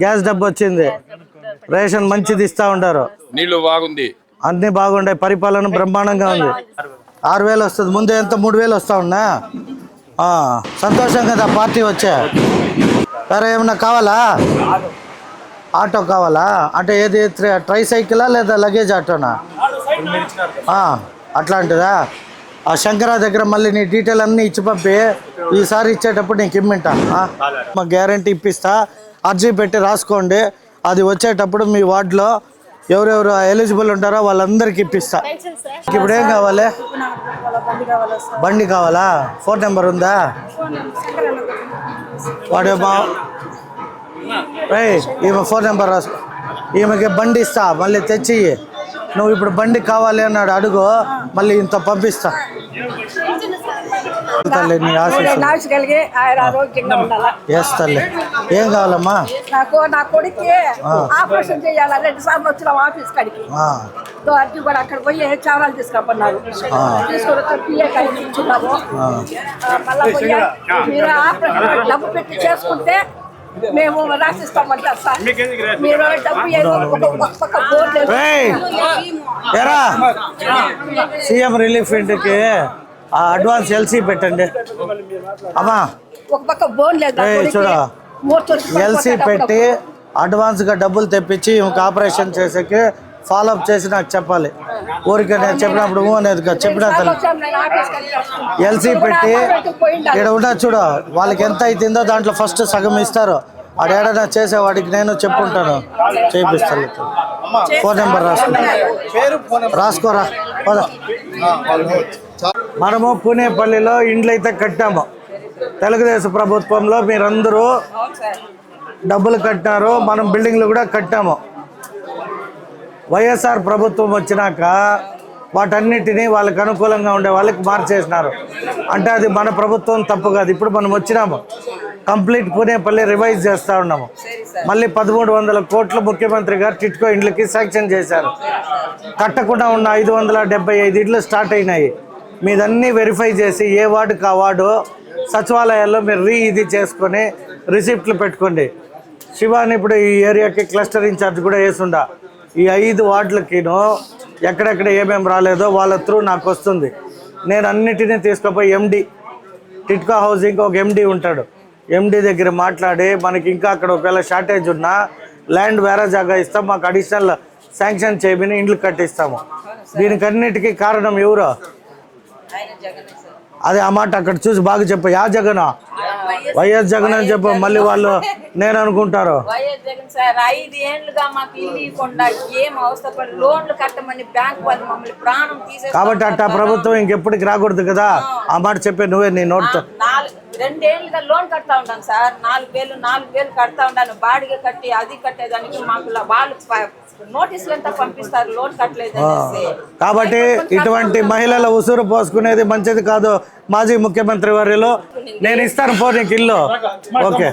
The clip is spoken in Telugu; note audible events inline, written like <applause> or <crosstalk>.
గ్యాస్ డబ్బు వచ్చింది. రేషన్ మంచిది ఇస్తా ఉంటారు నీళ్ళు బాగుంది. అన్ని బాగుండే పరిపాలన బ్రహ్మాండంగా ఉంది. ఆరు వేలు వస్తుంది. ముందు ఎంత? మూడు వేలు వస్తా ఉన్నా? సంతోషం కదా పార్టీ వచ్చా. సరే ఏమన్నా కావాలా? ఆటో కావాలా? అంటే ఏది ట్రై- సైకిలా లేదా లగేజ్ ఆటోనా? అట్లాంటిదా? ఆ శంకరా దగ్గర మళ్ళీ నీ డీటెయిల్ అన్నీ ఇచ్చి పంపి. ఈసారి ఇచ్చేటప్పుడు నీకు ఇమ్మింటా? మా గ్యారంటీ ఇప్పిస్తా. అర్జీ పెట్టి రాసుకోండి. అది వచ్చేటప్పుడు మీ వార్డులో ఎవరెవరు ఎలిజిబుల్ ఉంటారో వాళ్ళందరికి ఇప్పిస్తా. ఇప్పుడు ఏం కావాలి? బండి కావాలా? ఫోన్ నెంబర్ ఉందా? వాడు రేయ్ ఈమె ఫోన్ నెంబర్ రాసుకో. ఈమెకి బండి ఇస్తా మళ్ళీ తెచ్చి నువ్వు ఇప్పుడు బండి కావాలి అన్నాడు అడుగు మళ్ళీ ఇంత పంపిస్తా. తల్లి నీ ఎస్ తల్లి. ఏం కావాలమ్మా? నాకు నా కొడుక్కి ఆపరేషన్ చేయాలా? రెండు సార్లు వచ్చిన ఆఫీస్ కాడికి. కూడా అక్కడ పోయి చారాలు తీసుకున్నారు తీసుకొని ఇచ్చున్నాము. మళ్ళా డబ్బు పెట్టి చేసుకుంటే మేము రాసిస్తామంటారు సార్. మీరు డబ్బు ఏదో పక్క సీఎం రిలీఫ్ ఆ అడ్వాన్స్ ఎల్సీ పెట్టండి. అమ్మా. ఒక పక్క బోన్ లేదు ఎల్సీ పెట్టి అడ్వాన్స్గా డబ్బులు తెప్పించి ఇంక ఆపరేషన్ చేసేకి ఫాలో అప్ చేసి నాకు చెప్పాలి. ఊరికే నేను చెప్పినప్పుడు ఊ అనేది కాదు, చెప్పిన ఎల్సీ పెట్టి ఇక్కడ ఉన్నా చూడు వాళ్ళకి ఎంత అవుతుందో దాంట్లో ఫస్ట్ సగం ఇస్తారు. ఆడేడన్నా చేసేవాడికి నేను చెప్పుంటాను. చేపిస్తాను. ఫోన్ నెంబర్ రాసుకో. రాసుకోరా? పద. మనము పుణేపల్లిలో ఇండ్లు అయితే కట్టాము. తెలుగుదేశం ప్రభుత్వంలో మీరందరూ డబ్బులు కట్టారు. మనం బిల్డింగ్లు కూడా కట్టాము. వైఎస్ఆర్ ప్రభుత్వం వచ్చినాక వాటన్నిటినీ వాళ్ళకి అనుకూలంగా ఉండే వాళ్ళకి మార్చేసినారు. అంటే అది మన ప్రభుత్వం తప్పు కాదు. ఇప్పుడు మనం వచ్చినాము. కంప్లీట్ పుణేపల్లి రివైజ్ చేస్తూ ఉన్నాము. మళ్ళీ పదమూడు వందల కోట్లు ముఖ్యమంత్రి గారు టిట్కో ఇండ్లకి శాంక్షన్ చేశారు. కట్టకుండా ఉన్న ఐదు వందల డెబ్బై ఐదు ఇళ్ళు స్టార్ట్ అయినాయి. మీదన్నీ వెరిఫై చేసి ఏ వార్డుకి ఆ వార్డు సచివాలయాల్లో మీరు రీ ఇది చేసుకొని రిసిప్ట్లు పెట్టుకోండి. శివాని ఇప్పుడు ఈ ఏరియాకి క్లస్టర్ ఇన్ఛార్జ్ కూడా వేసుండా. ఈ ఐదు వార్డులకిను ఎక్కడెక్కడ ఏమేమి రాలేదో వాళ్ళ త్రూ నాకు వస్తుంది. నేను అన్నిటినీ తీసుకుపోయి ఎండి టిట్కో హౌసింగ్ ఒక ఎండి ఉంటాడు. ఎండి దగ్గర మాట్లాడి మనకి ఇంకా అక్కడ ఒకవేళ షార్టేజ్ ఉన్నా ల్యాండ్ వేరే జాగా ఇస్తాం మాకు అడిషనల్ శాంక్షన్ చేయమని ఇండ్లు కట్టిస్తాము. దీనికి అన్నిటికీ కారణం ఎవరు? అదే ఆ మాట అక్కడ చూసి బాగా చెప్పు. యా జగన్? వైఎస్ జగన్ అని చెప్పు మళ్ళీ వాళ్ళు <laughs> నేను అనుకుంటారు. వైఎస్ జగన్ సార్ ఐదు ఏళ్ళుగా మాకు ఇల్లు ఇవ్వకుండా ఏం అవసరపడి లోన్లు కట్టమని బ్యాంక్ వాళ్ళు మమ్మల్ని ప్రాణం తీసేసి కాబట్టి అట్టా ప్రభుత్వం ఇంకెప్పటికి రాకూడదు కదా? ఆ మాట చెప్పే నువ్వే నీ నోటితో. నాలుగు రెండేళ్ళుగా లోన్ కడతా ఉంటాను సార్. నాలుగు వేలు నాలుగు వేలు కడతా ఉంటాను బాడిగ కట్టి అది కట్టేదానికి మాకు వాళ్ళు నోటీసులు అంతా పంపిస్తారు? లోన్ కట్టలేదు కాబట్టి ఇటువంటి మహిళల ఉసురు పోసుకునేది మంచిది కాదు మాజీ ముఖ్యమంత్రి వర్యులు నేను ఇస్తాను పో నీకు ఇల్లు. ఓకే.